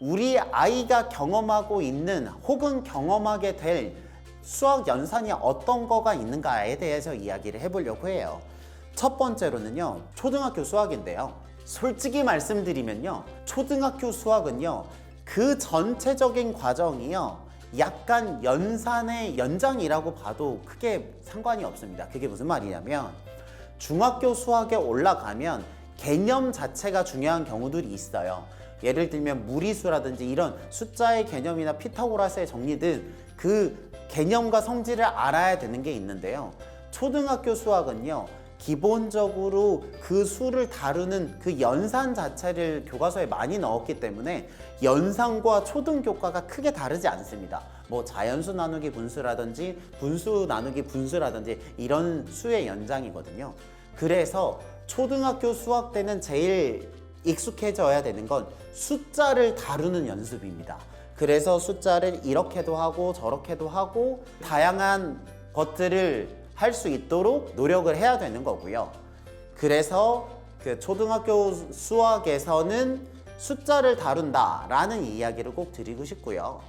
우리 아이가 경험하고 있는 혹은 경험하게 될 수학 연산이 어떤 거가 있는가에 대해서 이야기를 해보려고 해요. 첫 번째로는요, 초등학교 수학인데요. 솔직히 말씀드리면요, 초등학교 수학은요, 그 전체적인 과정이요, 약간 연산의 연장이라고 봐도 크게 상관이 없습니다. 그게 무슨 말이냐면, 중학교 수학에 올라가면 개념 자체가 중요한 경우들이 있어요. 예를 들면 무리수라든지 이런 숫자의 개념이나 피타고라스의 정리 등 그 개념과 성질을 알아야 되는 게 있는데요. 초등학교 수학은요. 기본적으로 그 수를 다루는 그 연산 자체를 교과서에 많이 넣었기 때문에 연산과 초등 교과가 크게 다르지 않습니다. 뭐 자연수 나누기 분수라든지 분수 나누기 분수라든지 이런 수의 연장이거든요. 그래서 초등학교 수학 때는 제일 익숙해져야 되는 건 숫자를 다루는 연습입니다. 그래서 숫자를 이렇게도 하고 저렇게도 하고 다양한 것들을 할 수 있도록 노력을 해야 되는 거고요. 그래서 그 초등학교 수학에서는 숫자를 다룬다라는 이야기를 꼭 드리고 싶고요.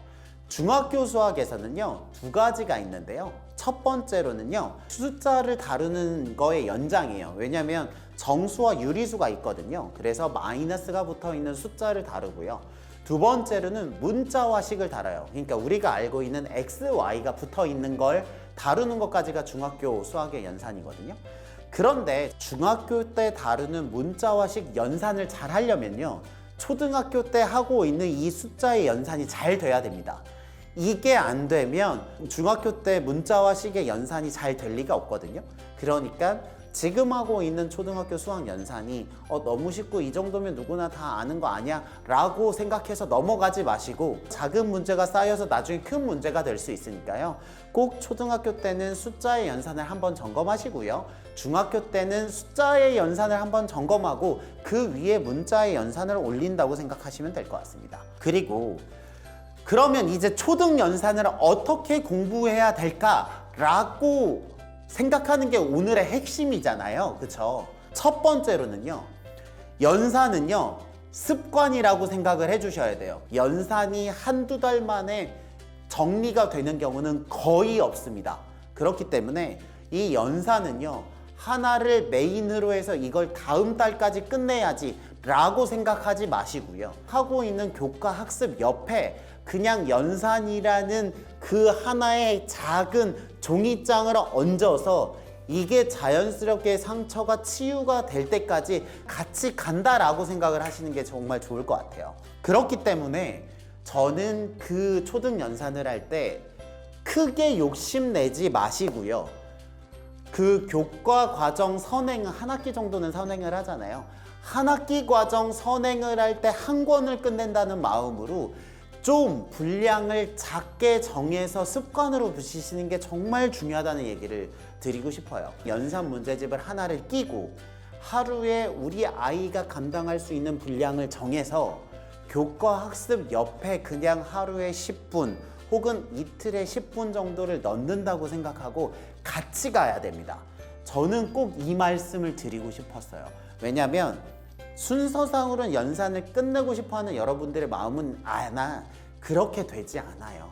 중학교 수학에서는요, 두 가지가 있는데요. 첫 번째로는요, 숫자를 다루는 거의 연장이에요. 왜냐면 정수와 유리수가 있거든요. 그래서 마이너스가 붙어 있는 숫자를 다루고요. 두 번째로는 문자와 식을 다뤄요. 그러니까 우리가 알고 있는 x, y가 붙어 있는 걸 다루는 것까지가 중학교 수학의 연산이거든요. 그런데 중학교 때 다루는 문자와 식 연산을 잘 하려면요. 초등학교 때 하고 있는 이 숫자의 연산이 잘 돼야 됩니다. 이게 안 되면 중학교 때 문자와 식의 연산이 잘 될 리가 없거든요. 그러니까 지금 하고 있는 초등학교 수학 연산이 어, 너무 쉽고 이 정도면 누구나 다 아는 거 아니야? 라고 생각해서 넘어가지 마시고 작은 문제가 쌓여서 나중에 큰 문제가 될 수 있으니까요. 꼭 초등학교 때는 숫자의 연산을 한번 점검하시고요. 중학교 때는 숫자의 연산을 한번 점검하고 그 위에 문자의 연산을 올린다고 생각하시면 될 것 같습니다. 그리고 그러면 이제 초등 연산을 어떻게 공부해야 될까라고 생각하는 게 오늘의 핵심이잖아요. 그쵸? 첫 번째로는요, 연산은요, 습관이라고 생각을 해주셔야 돼요. 연산이 한두 달 만에 정리가 되는 경우는 거의 없습니다. 그렇기 때문에 이 연산은요, 하나를 메인으로 해서 이걸 다음 달까지 끝내야지 라고 생각하지 마시고요. 하고 있는 교과 학습 옆에 그냥 연산이라는 그 하나의 작은 종이장을 얹어서 이게 자연스럽게 상처가 치유가 될 때까지 같이 간다라고 생각을 하시는 게 정말 좋을 것 같아요. 그렇기 때문에 저는 그 초등 연산을 할 때 크게 욕심내지 마시고요. 그 교과 과정 선행 한 학기 정도는 선행을 하잖아요. 한 학기 과정 선행을 할 때 한 권을 끝낸다는 마음으로 좀 분량을 작게 정해서 습관으로 붙이시는 게 정말 중요하다는 얘기를 드리고 싶어요. 연산 문제집을 하나를 끼고 하루에 우리 아이가 감당할 수 있는 분량을 정해서 교과 학습 옆에 그냥 하루에 10분 혹은 이틀에 10분 정도를 넣는다고 생각하고 같이 가야 됩니다. 저는 꼭 이 말씀을 드리고 싶었어요. 왜냐면 순서상으로는 연산을 끝내고 싶어 하는 여러분들의 마음은 아나 그렇게 되지 않아요.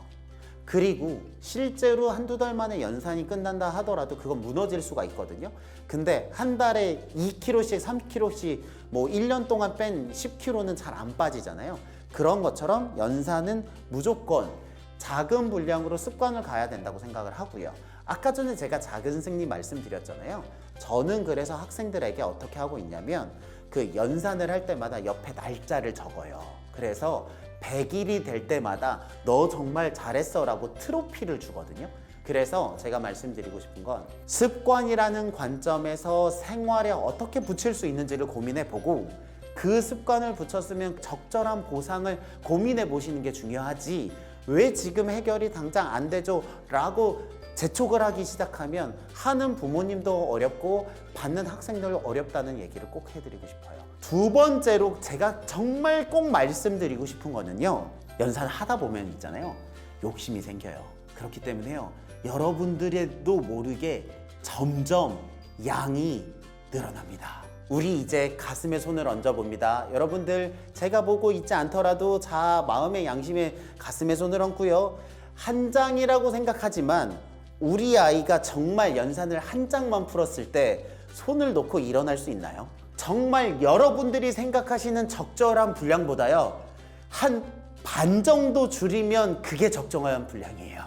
그리고 실제로 한두 달 만에 연산이 끝난다 하더라도 그건 무너질 수가 있거든요. 근데 한 달에 2kg씩, 3kg씩 뭐 1년 동안 뺀 10kg는 잘 안 빠지잖아요. 그런 것처럼 연산은 무조건 작은 분량으로 습관을 가야 된다고 생각을 하고요. 아까 전에 제가 작은 승리 말씀드렸잖아요. 저는 그래서 학생들에게 어떻게 하고 있냐면 그 연산을 할 때마다 옆에 날짜를 적어요. 그래서 100일이 될 때마다 너 정말 잘했어 라고 트로피를 주거든요. 그래서 제가 말씀드리고 싶은 건 습관이라는 관점에서 생활에 어떻게 붙일 수 있는지를 고민해 보고 그 습관을 붙였으면 적절한 보상을 고민해 보시는 게 중요하지 왜 지금 해결이 당장 안 되죠? 라고 재촉을 하기 시작하면 하는 부모님도 어렵고 받는 학생들도 어렵다는 얘기를 꼭 해드리고 싶어요. 두 번째로 제가 정말 꼭 말씀드리고 싶은 거는요. 연산을 하다 보면 있잖아요. 욕심이 생겨요. 그렇기 때문에요. 여러분들도 모르게 점점 양이 늘어납니다. 우리 이제 가슴에 손을 얹어 봅니다. 여러분들 제가 보고 있지 않더라도 자 마음의 양심에 가슴에 손을 얹고요. 한 장이라고 생각하지만 우리 아이가 정말 연산을 한 장만 풀었을 때 손을 놓고 일어날 수 있나요? 정말 여러분들이 생각하시는 적절한 분량보다요. 한 반 정도 줄이면 그게 적정한 분량이에요.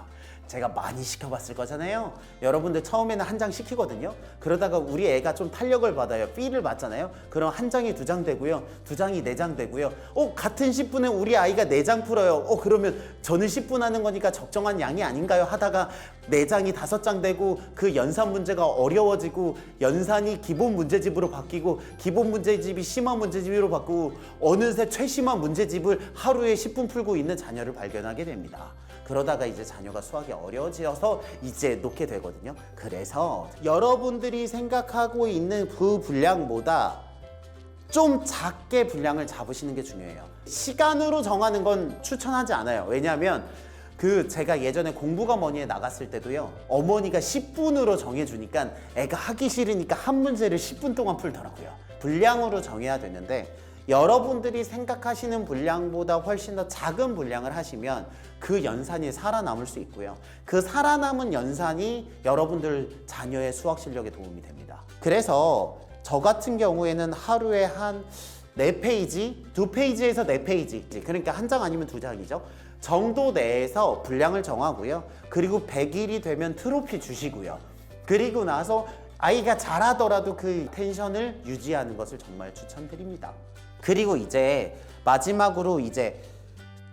제가 많이 시켜봤을 거잖아요. 여러분들 처음에는 한 장 시키거든요. 그러다가 우리 애가 좀 탄력을 받아요. B를 받잖아요. 그럼 한 장이 두 장 되고요. 두 장이 네 장 되고요. 어, 같은 10분에 우리 아이가 네 장 풀어요. 어, 그러면 저는 10분 하는 거니까 적정한 양이 아닌가요? 하다가 네 장이 다섯 장 되고 그 연산 문제가 어려워지고 연산이 기본 문제집으로 바뀌고 기본 문제집이 심화 문제집으로 바꾸고 어느새 최심화 문제집을 하루에 10분 풀고 있는 자녀를 발견하게 됩니다. 그러다가 이제 자녀가 수학이 어려워져서 이제 놓게 되거든요. 그래서 여러분들이 생각하고 있는 그 분량보다 좀 작게 분량을 잡으시는 게 중요해요. 시간으로 정하는 건 추천하지 않아요. 왜냐하면 그 제가 예전에 공부가 뭐니에 나갔을 때도요. 어머니가 10분으로 정해주니까 애가 하기 싫으니까 한 문제를 10분 동안 풀더라고요. 분량으로 정해야 되는데 여러분들이 생각하시는 분량보다 훨씬 더 작은 분량을 하시면 그 연산이 살아남을 수 있고요. 그 살아남은 연산이 여러분들 자녀의 수학 실력에 도움이 됩니다. 그래서 저 같은 경우에는 하루에 한 네페이지두페이지에서 네페이지 그러니까 한 장 아니면 두 장이죠. 정도 내에서 분량을 정하고요. 그리고 100일이 되면 트로피 주시고요. 그리고 나서 아이가 잘하더라도 그 텐션을 유지하는 것을 정말 추천드립니다. 그리고 이제 마지막으로 이제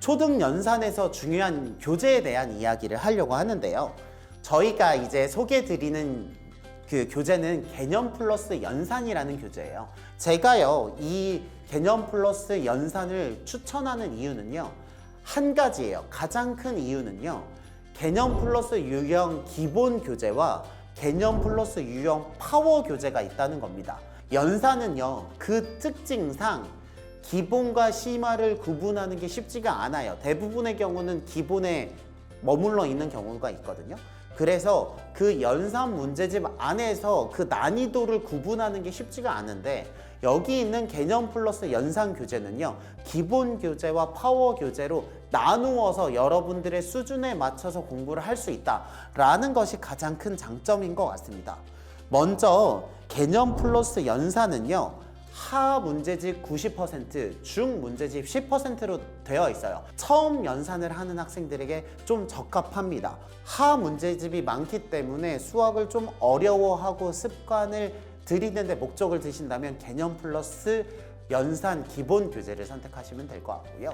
초등 연산에서 중요한 교재에 대한 이야기를 하려고 하는데요. 저희가 이제 소개해 드리는 그 교재는 개념 플러스 연산이라는 교재예요. 제가요, 이 개념 플러스 연산을 추천하는 이유는요, 한 가지예요. 가장 큰 이유는요, 개념 플러스 유형 기본 교재와 개념 플러스 유형 파워 교재가 있다는 겁니다. 연산은요, 그 특징상 기본과 심화를 구분하는 게 쉽지가 않아요. 대부분의 경우는 기본에 머물러 있는 경우가 있거든요. 그래서 그 연산 문제집 안에서 그 난이도를 구분하는 게 쉽지가 않은데 여기 있는 개념 플러스 연산 교재는요 기본 교재와 파워 교재로 나누어서 여러분들의 수준에 맞춰서 공부를 할 수 있다라는 것이 가장 큰 장점인 것 같습니다. 먼저 개념 플러스 연산은요 하 문제집 90%, 중 문제집 10%로 되어 있어요. 처음 연산을 하는 학생들에게 좀 적합합니다. 하 문제집이 많기 때문에 수학을 좀 어려워하고 습관을 들이는데 목적을 드신다면 개념 플러스 연산 기본 교재를 선택하시면 될 것 같고요.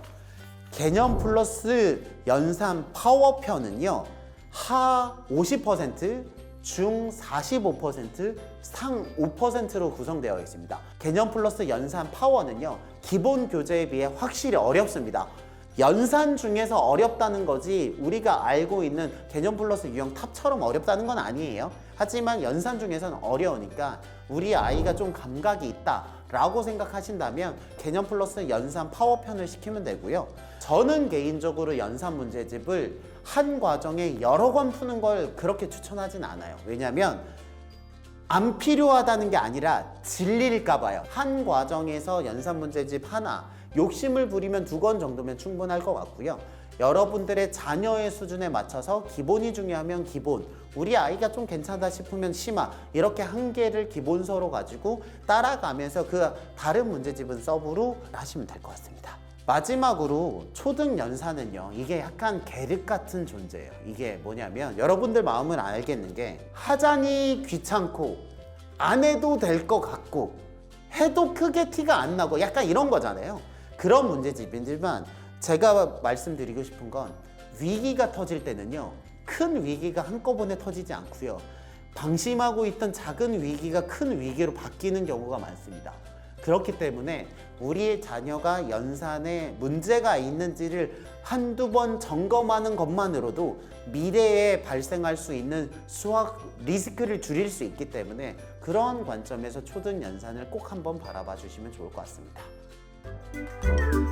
개념 플러스 연산 파워편은요. 하 50%, 중 45%, 상 5%로 구성되어 있습니다. 개념 플러스 연산 파워는요. 기본 교재에 비해 확실히 어렵습니다. 연산 중에서 어렵다는 거지 우리가 알고 있는 개념 플러스 유형 탑처럼 어렵다는 건 아니에요. 하지만 연산 중에서는 어려우니까 우리 아이가 좀 감각이 있다 라고 생각하신다면 개념 플러스 연산 파워편을 시키면 되고요. 저는 개인적으로 연산 문제집을 한 과정에 여러 권 푸는 걸 그렇게 추천하진 않아요. 왜냐하면 안 필요하다는 게 아니라 질릴까 봐요. 한 과정에서 연산 문제집 하나 욕심을 부리면 두권 정도면 충분할 것 같고요. 여러분들의 자녀의 수준에 맞춰서 기본이 중요하면 기본, 우리 아이가 좀 괜찮다 싶으면 심화 이렇게 한 개를 기본서로 가지고 따라가면서 그 다른 문제집은 서브로 하시면 될 것 같습니다. 마지막으로 초등 연산은요 이게 약간 계륵 같은 존재예요 이게 뭐냐면 여러분들 마음을 알겠는 게 하자니 귀찮고 안 해도 될 것 같고 해도 크게 티가 안 나고 약간 이런 거잖아요 그런 문제집이지만 제가 말씀드리고 싶은 건 위기가 터질 때는요 큰 위기가 한꺼번에 터지지 않고요 방심하고 있던 작은 위기가 큰 위기로 바뀌는 경우가 많습니다. 그렇기 때문에 우리의 자녀가 연산에 문제가 있는지를 한두 번 점검하는 것만으로도 미래에 발생할 수 있는 수학 리스크를 줄일 수 있기 때문에 그런 관점에서 초등 연산을 꼭 한번 바라봐 주시면 좋을 것 같습니다. thank you